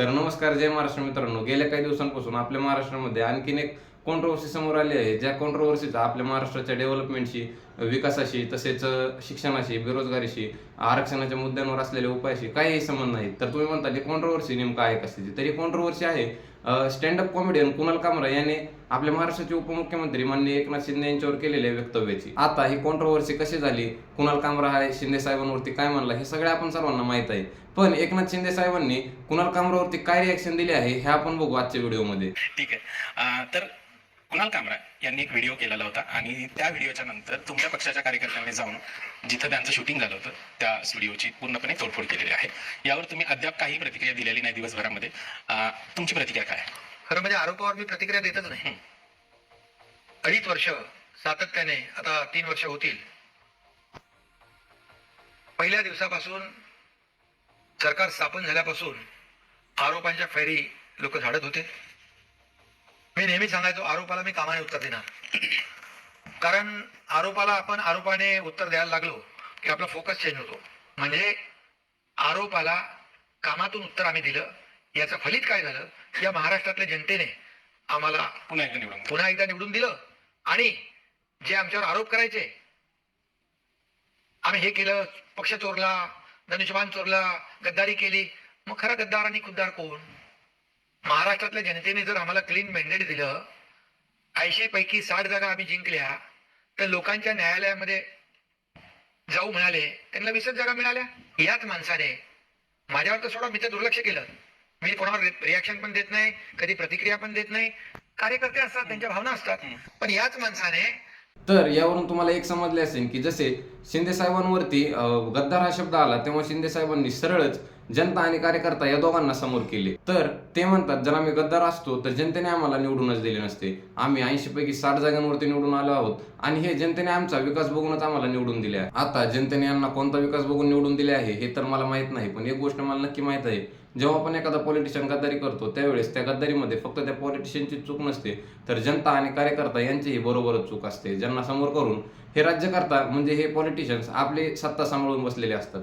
तर नमस्कार जय महाराष्ट्र मित्रांनो. गेल्या काही दिवसांपासून आपल्या महाराष्ट्रामध्ये आणखीन एक कॉन्ट्रोवर्सी समोर आली आहे ज्या कॉन्ट्रोवर्सीचा आपल्या महाराष्ट्राच्या डेव्हलपमेंटशी विकासाशी तसेच शिक्षणाशी बेरोजगारीशी आरक्षणाच्या मुद्द्यांवर असलेल्या उपायाशी काही संबंध नाही तर तुम्ही म्हणता की कॉन्ट्रोवर्सी नेमकं आहे कशाची तरी कॉन्ट्रोवर्सी आहे स्टँडअप कॉमेडियन कुणाल कामरा याने आपल्या महाराष्ट्राचे उपमुख्यमंत्री माननीय एकनाथ शिंदे यांच्यावर केलेल्या वक्तव्याची. आता ही कॉन्ट्रोवर्सी कशी झाली? कुणाल कामरा हा शिंदे साहेबांवरती काय म्हणला हे सगळे आपण सर्वांना माहीत आहे. पण एकनाथ शिंदे साहेबांनी कुणाल कामरावरती काय रिॲक्शन दिली आहे हे आपण बघू आजच्या व्हिडिओमध्ये ठीक आहे. तर कुणाल कामरा यांनी एक व्हिडिओ केलेला होता आणि त्या व्हिडिओच्या नंतर तुमच्या पक्षाच्या कार्यकर्त्यांनी जाऊन जिथं त्यांचं शूटिंग झालं होतं त्या व्हिडिओची पूर्णपणे तोडफोड केलेली आहे. यावर तुम्ही अद्याप काही प्रतिक्रिया दिलेली नाही दिवसभरामध्ये. तुमची प्रतिक्रिया काय? खरं म्हणजे आरोपावर मी प्रतिक्रिया देतच नाही. अडीच वर्ष सातत्याने आता तीन वर्ष होतील. पहिल्या दिवसापासून सरकार स्थापन झाल्यापासून आरोपांच्या फैरी लोक झाडत होते. मी नेहमी सांगायचो आरोपाला मी कामाने उत्तर देणार. कारण आरोपाला आपण आरोपाने उत्तर द्यायला लागलो की आपला फोकस चेंज होतो. म्हणजे आरोपाला कामातून उत्तर आम्ही दिलं. याचं फलित काय झालं? या महाराष्ट्रातल्या जनतेने आम्हाला पुन्हा एकदा निवडून पुन्हा एकदा निवडून दिलं. आणि जे आमच्यावर आरोप करायचे आम्ही हे केलं पक्ष चोरला धनुष्यबाण चोरला गद्दारी केली. मग खरा गद्दार आणि खुद्दार कोण? महाराष्ट्रातल्या जनतेने जर आम्हाला क्लीन मॅन्डेट दिलं ऐंशी पैकी साठ जागा आम्ही जिंकल्या तर लोकांच्या न्यायालयामध्ये जाऊ म्हणाले त्यांना वीसच जागा मिळाल्या. याच माणसाने माझ्यावर तर सोडा मी तर दुर्लक्ष केलं. मी कोणावर रिॲक्शन पण देत नाही कधी प्रतिक्रिया पण देत नाही. कार्यकर्ते असतात त्यांच्या भावना असतात. पण याच माणसाने तर यावरून तुम्हाला एक समजले असेल की जसे शिंदे साहेबांवरती गद्दार हा शब्द आला तेव्हा शिंदे साहेबांनी सरळच जनता आणि कार्यकर्ता या दोघांना समोर केले. तर ते म्हणतात जर आम्ही गद्दार असतो तर जनतेने आम्हाला निवडूनच दिले नसते. आम्ही ऐंशी पैकी साठ जागांवरती निवडून आलो आहोत. आणि हे जनतेने आमचा विकास बघूनच आम्हाला निवडून दिले आहे. आता जनतेने यांना कोणता विकास बघून निवडून दिले आहे हे तर मला माहीत नाही पण एक गोष्ट मला नक्की माहीत आहे. जेव्हा आपण एखादा पॉलिटिशियन गद्दारी करतो त्यावेळेस त्या गद्दारीमध्ये फक्त त्या पॉलिटिशियनची चूक नसते तर जनता आणि कार्यकर्ता यांचीही बरोबरच चूक असते. ज्यांना समोर करून हे राज्यकर्ता म्हणजे हे पॉलिटिशियन्स आपली सत्ता सांभाळून बसलेले असतात.